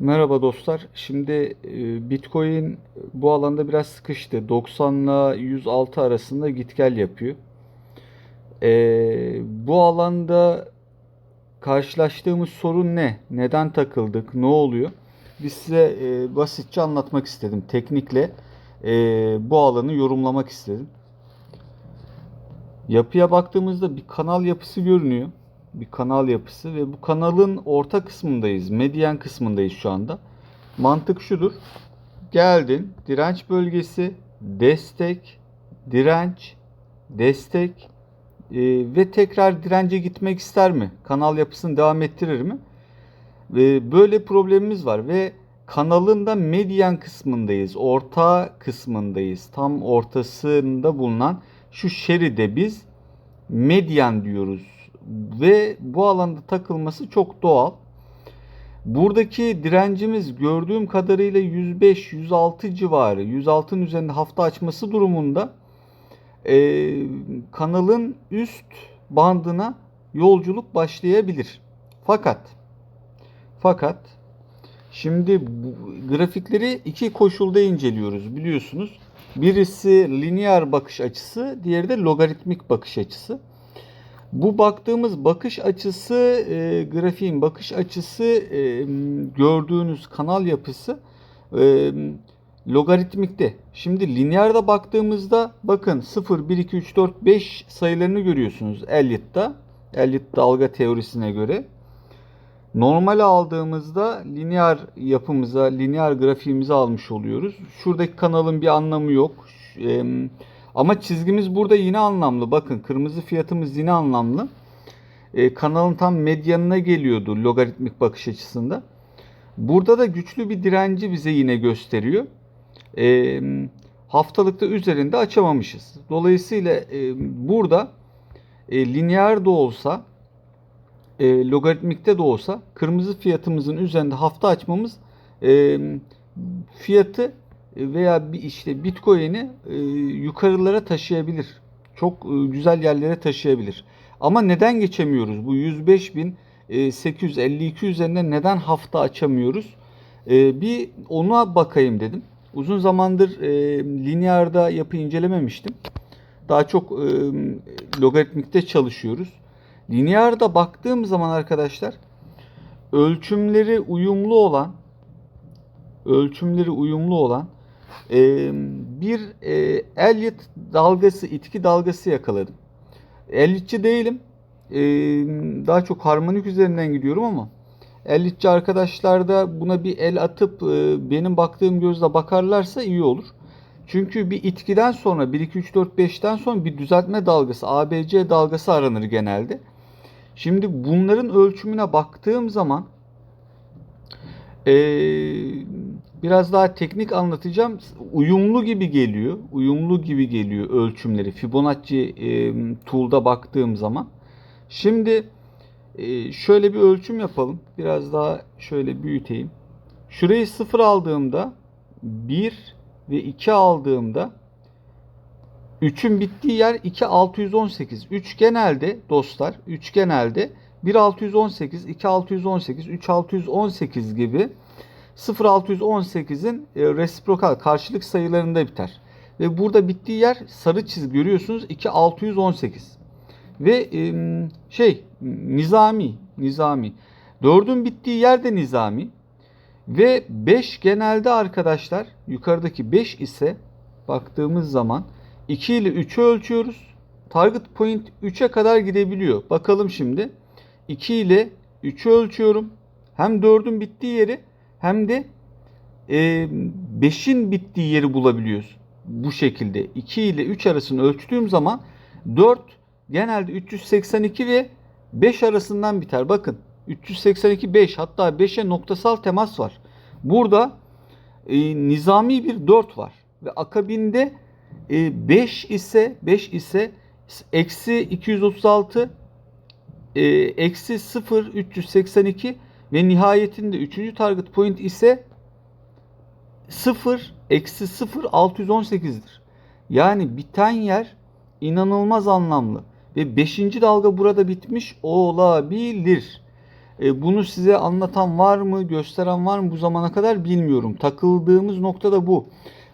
Merhaba dostlar. Şimdi e, Bitcoin bu alanda biraz sıkıştı. 90 ile 106 arasında git gel yapıyor. E, bu alanda karşılaştığımız sorun ne? Neden takıldık? Ne oluyor? Biz size e, basitçe anlatmak istedim. Teknikle e, bu alanı yorumlamak istedim. Yapıya baktığımızda bir kanal yapısı görünüyor. Bir kanal yapısı ve bu kanalın orta kısmındayız. Medyen kısmındayız şu anda. Mantık şudur. Geldin direnç bölgesi, destek, direnç, destek e, ve tekrar dirence gitmek ister mi? Kanal yapısını devam ettirir mi? E, böyle problemimiz var ve kanalın da kısmındayız. Orta kısmındayız. Tam ortasında bulunan şu şeride biz medyan diyoruz ve bu alanda takılması çok doğal. Buradaki direncimiz gördüğüm kadarıyla 105-106 civarı. 106'ın üzerinde hafta açması durumunda e, kanalın üst bandına yolculuk başlayabilir. Fakat fakat şimdi grafikleri iki koşulda inceliyoruz biliyorsunuz. Birisi lineer bakış açısı, diğeri de logaritmik bakış açısı. Bu baktığımız bakış açısı, e, grafiğin bakış açısı e, gördüğünüz kanal yapısı e, logaritmikte. Şimdi lineerde baktığımızda bakın 0, 1, 2, 3, 4, 5 sayılarını görüyorsunuz Elliot'ta. Elliot dalga teorisine göre. Normal aldığımızda lineer yapımıza, lineer grafiğimizi almış oluyoruz. Şuradaki kanalın bir anlamı yok. E, ama çizgimiz burada yine anlamlı. Bakın kırmızı fiyatımız yine anlamlı. E, kanalın tam medyanına geliyordu logaritmik bakış açısında. Burada da güçlü bir direnci bize yine gösteriyor. E, haftalıkta üzerinde açamamışız. Dolayısıyla e, burada e, lineer de olsa e, logaritmikte de olsa kırmızı fiyatımızın üzerinde hafta açmamız e, fiyatı veya bir işte Bitcoin'i e, yukarılara taşıyabilir. Çok e, güzel yerlere taşıyabilir. Ama neden geçemiyoruz? Bu 105.852 üzerinde neden hafta açamıyoruz? E, bir ona bakayım dedim. Uzun zamandır e, linearda yapı incelememiştim. Daha çok e, logaritmikte çalışıyoruz. Linearda baktığım zaman arkadaşlar ölçümleri uyumlu olan ölçümleri uyumlu olan e, bir e, Elliot dalgası, itki dalgası yakaladım. Elliotçı değilim. E, daha çok harmonik üzerinden gidiyorum ama Elliotçı arkadaşlar da buna bir el atıp e, benim baktığım gözle bakarlarsa iyi olur. Çünkü bir itkiden sonra 1 2 3 4 5'ten sonra bir düzeltme dalgası, ABC dalgası aranır genelde. Şimdi bunların ölçümüne baktığım zaman eee biraz daha teknik anlatacağım. Uyumlu gibi geliyor. Uyumlu gibi geliyor ölçümleri. Fibonacci e, tool'da baktığım zaman. Şimdi e, şöyle bir ölçüm yapalım. Biraz daha şöyle büyüteyim. Şurayı 0 aldığımda 1 ve 2 aldığımda 3'ün bittiği yer 2618. 3 genelde dostlar 3 genelde 1618, 2618, 3618 gibi 0618'in e, resiprokal karşılık sayılarında biter. Ve burada bittiği yer sarı çizgi görüyorsunuz 2618. Ve şey nizami, nizami. 4'ün bittiği yer de nizami. Ve 5 genelde arkadaşlar yukarıdaki 5 ise baktığımız zaman 2 ile 3'ü ölçüyoruz. Target point 3'e kadar gidebiliyor. Bakalım şimdi. 2 ile 3'ü ölçüyorum. Hem 4'ün bittiği yeri hem de 5'in e, bittiği yeri bulabiliyoruz. Bu şekilde 2 ile 3 arasını ölçtüğüm zaman 4 genelde 382 ve 5 arasından biter. Bakın 382 5 hatta 5'e noktasal temas var. Burada e, nizami bir 4 var ve akabinde e, 5 ise 5 ise eksi 236 e, eksi 0 382 ve nihayetinde 3. target point ise 0 eksi 0 618'dir. Yani biten yer inanılmaz anlamlı. Ve 5. dalga burada bitmiş olabilir. E, bunu size anlatan var mı, gösteren var mı bu zamana kadar bilmiyorum. Takıldığımız nokta da bu.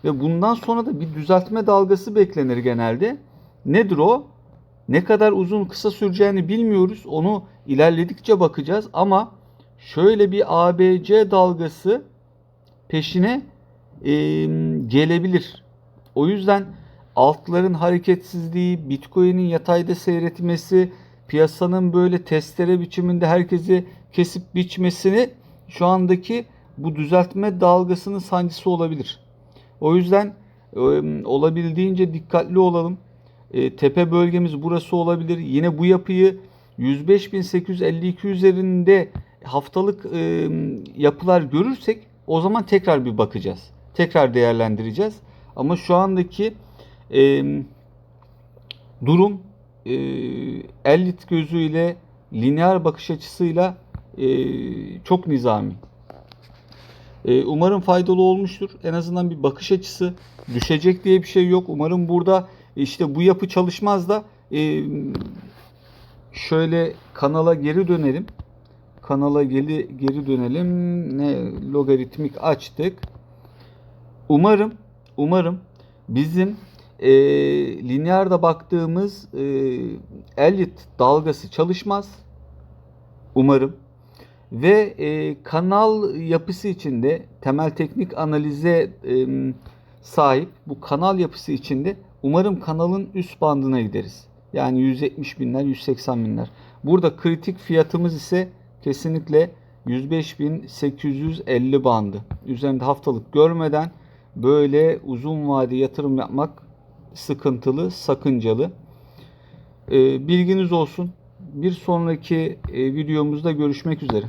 Ve bundan sonra da bir düzeltme dalgası beklenir genelde. Nedir o? Ne kadar uzun kısa süreceğini bilmiyoruz. Onu ilerledikçe bakacağız ama şöyle bir ABC dalgası peşine e, gelebilir. O yüzden altların hareketsizliği, Bitcoin'in yatayda seyretmesi, piyasanın böyle testere biçiminde herkesi kesip biçmesini şu andaki bu düzeltme dalgasının sancısı olabilir. O yüzden e, olabildiğince dikkatli olalım. E, tepe bölgemiz burası olabilir. Yine bu yapıyı 105.852 üzerinde haftalık e, yapılar görürsek o zaman tekrar bir bakacağız. Tekrar değerlendireceğiz. Ama şu andaki e, durum e, ellit gözüyle lineer bakış açısıyla e, çok nizami. E, umarım faydalı olmuştur. En azından bir bakış açısı. Düşecek diye bir şey yok. Umarım burada işte bu yapı çalışmaz da e, şöyle kanala geri dönelim. Kanala geri, geri dönelim. Ne logaritmik açtık. Umarım umarım bizim e, lineerde baktığımız e, Elliot dalgası çalışmaz. Umarım. Ve e, kanal yapısı içinde temel teknik analize e, sahip bu kanal yapısı içinde umarım kanalın üst bandına gideriz. Yani 170 binler, 180 binler. Burada kritik fiyatımız ise kesinlikle 105.850 bandı. Üzerinde haftalık görmeden böyle uzun vade yatırım yapmak sıkıntılı, sakıncalı. Ee, bilginiz olsun. Bir sonraki e, videomuzda görüşmek üzere.